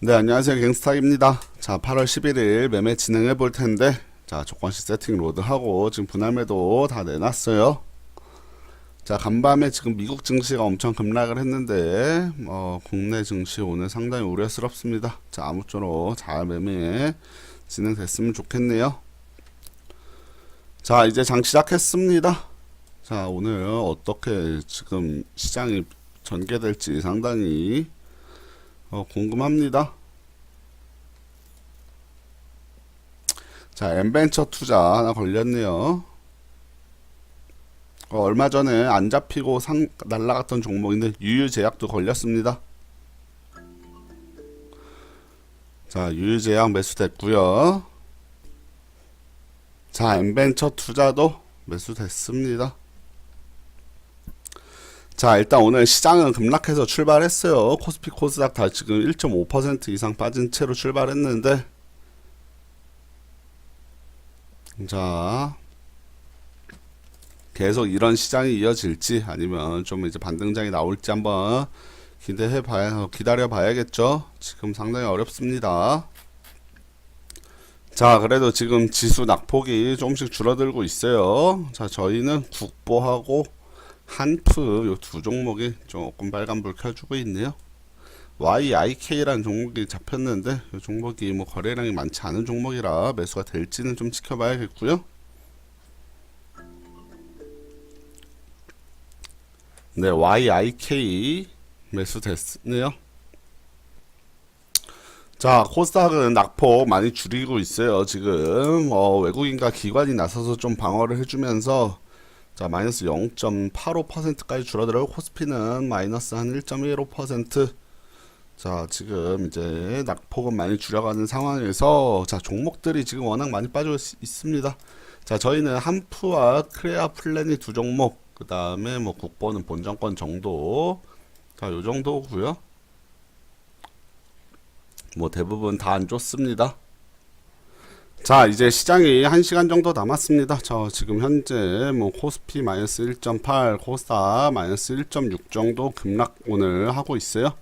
네, 안녕하세요. 갱스타입니다. 자, 8월 11일 매매 진행해 볼 텐데, 자, 조건식 세팅 로드하고, 지금 분할 매도 다 내놨어요. 자, 간밤에 지금 미국 증시가 엄청 급락을 했는데, 어, 국내 증시 오늘 상당히 우려스럽습니다. 자, 아무쪼록 잘 매매 진행됐으면 좋겠네요. 자, 이제 장 시작했습니다. 자, 오늘 어떻게 지금 시장이 전개될지 상당히 어, 궁금합니다. 자, 엠벤처 투자 하나 걸렸네요. 어, 얼마 전에 안 잡히고 상, 날라갔던 종목인데 유유제약도 걸렸습니다. 자, 유유제약 매수됐고요. 자, 엠벤처 투자도 매수됐습니다. 자, 일단 오늘 시장은 급락해서 출발했어요. 코스피 코스닥 다 지금 1.5% 이상 빠진 채로 출발했는데, 자, 계속 이런 시장이 이어질지 아니면 좀 이제 반등장이 나올지 한번 기대해 봐야, 기다려 봐야겠죠. 지금 상당히 어렵습니다. 자, 그래도 지금 지수 낙폭이 조금씩 줄어들고 있어요. 자, 저희는 국보하고 한프 요두 종목이 조금 빨간불 켜주고 있네요. YIK라는 종목이 잡혔는데 이 종목이 뭐 거래량이 많지 않은 종목이라 매수가 될지는 좀 지켜봐야겠고요. 네, YIK 매수 됐네요. 자, 코스닥은 낙폭 많이 줄이고 있어요. 지금 어, 외국인과 기관이 나서서 좀 방어를 해주면서 자, 마이너스 0.85%까지 줄어들어요. 코스피는 마이너스 한 1.15%. 자, 지금 이제 낙폭은 많이 줄여가는 상황에서 자, 종목들이 지금 워낙 많이 빠져 있- 있습니다. 자, 저희는 한프와 크레아 플랜이 두 종목, 그 다음에 뭐 국보는 본정권 정도. 자, 요 정도고요. 뭐 대부분 다 안 좋습니다. 자, 이제 시장이 1시간 정도 남았습니다. 저 지금 현재 뭐 코스피 마이너스 1.8, 코스닥 마이너스 1.6 정도 급락 오늘 하고 있어요.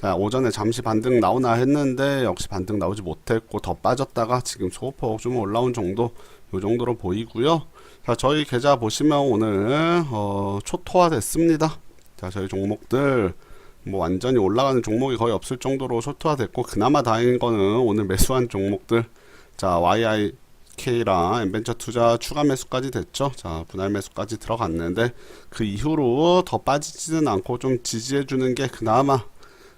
자, 오전에 잠시 반등 나오나 했는데 역시 반등 나오지 못했고 더 빠졌다가 지금 소폭 좀 올라온 정도 요 정도로 보이고요. 자, 저희 계좌 보시면 오늘 어, 초토화 됐습니다. 자, 저희 종목들 뭐 완전히 올라가는 종목이 거의 없을 정도로 초토화 됐고 그나마 다행인 거는 오늘 매수한 종목들 자, YIK랑 엠벤처 투자 추가 매수까지 됐죠. 자, 분할 매수까지 들어갔는데 그 이후로 더 빠지지는 않고 좀 지지해 주는 게 그나마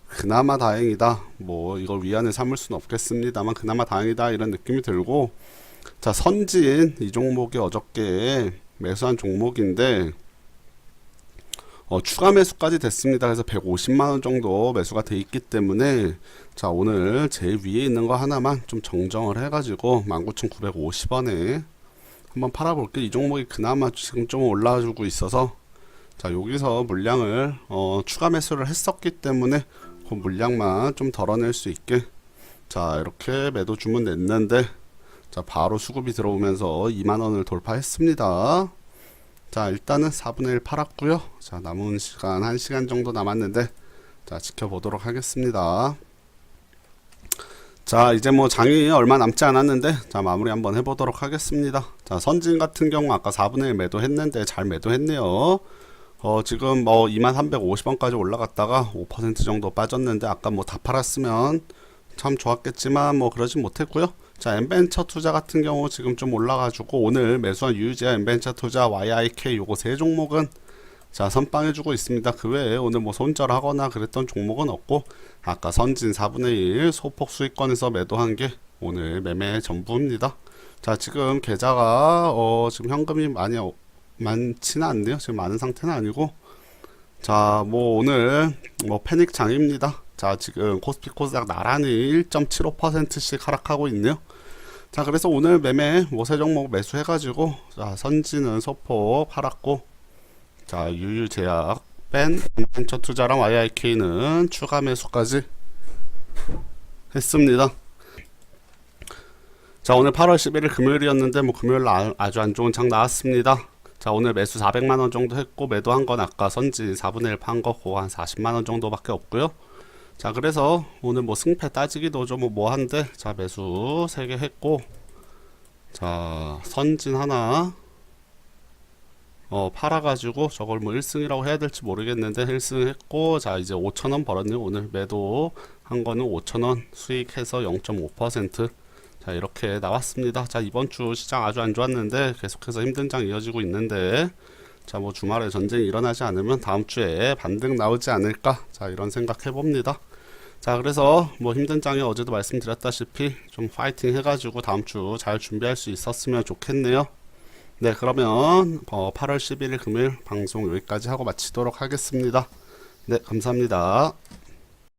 그나마 다행이다. 뭐 이걸 위안을 삼을 수는 없겠습니다만 그나마 다행이다 이런 느낌이 들고 자, 선진 이 종목이 어저께 매수한 종목인데 어, 추가 매수까지 됐습니다. 그래서 150만 원 정도 매수가 돼 있기 때문에 자 오늘 제일 위에 있는 거 하나만 좀 정정을 해가지고 19,950원에 한번 팔아볼게요. 이 종목이 그나마 지금 좀 올라주고 있어서 자 여기서 물량을 어, 추가 매수를 했었기 때문에 그 물량만 좀 덜어낼 수 있게 자 이렇게 매도 주문 냈는데 자 바로 수급이 들어오면서 2만 원을 돌파했습니다. 자 일단은 4분의 1 팔았고요. 자 남은 시간 1시간 정도 남았는데 자 지켜보도록 하겠습니다. 자 이제 뭐 장이 얼마 남지 않았는데 자 마무리 한번 해보도록 하겠습니다. 자 선진 같은 경우 아까 4분의 1 매도했는데 잘 매도했네요. 어 지금 뭐 2350원까지 올라갔다가 5% 정도 빠졌는데 아까 뭐 다 팔았으면 참 좋았겠지만 뭐 그러진 못했고요. 자 엠벤처 투자 같은 경우 지금 좀 올라가지고 오늘 매수한 유유제와 엠벤처 투자 YIK 요거 세 종목은 자 선빵해주고 있습니다. 그 외에 오늘 뭐 손절하거나 그랬던 종목은 없고 아까 선진 4분의 1 소폭 수익권에서 매도한 게 오늘 매매 전부입니다. 자 지금 계좌가 어 지금 현금이 많이 어- 많지는 않네요. 지금 많은 상태는 아니고 자 뭐 오늘 뭐 패닉 장입니다. 자 지금 코스피 코스닥 나란히 1.75%씩 하락하고 있네요. 자 그래서 오늘 매매 뭐세 종목 매수해가지고 자 선진은 소폭 팔았고 자 유유제약 뺀 벤처 투자랑 YIK는 추가 매수까지 했습니다. 자 오늘 8월 11일 금요일이었는데 뭐 금요일 날 아주 안 좋은 장 나왔습니다. 자 오늘 매수 400만 원 정도 했고 매도한 건 아까 선지 4분의 1 판 거고 한 40만 원 정도밖에 없고요. 자 그래서 오늘 뭐 승패 따지기도 좀 뭐 한데? 자 매수 3개 했고 자 선진 하나 어 팔아가지고 저걸 뭐 1승이라고 해야 될지 모르겠는데 1승 했고 자 이제 5천원 벌었네요 오늘. 매도 한 거는 5천원 수익해서 0.5%자 이렇게 나왔습니다. 자 이번 주 시장 아주 안 좋았는데 계속해서 힘든 장 이어지고 있는데 자 뭐 주말에 전쟁이 일어나지 않으면 다음 주에 반등 나오지 않을까? 자 이런 생각 해 봅니다. 자 그래서 뭐 힘든 장에 어제도 말씀드렸다시피 좀 파이팅 해가지고 다음 주 잘 준비할 수 있었으면 좋겠네요. 네 그러면 어, 8월 11일 금요일 방송 여기까지 하고 마치도록 하겠습니다. 네 감사합니다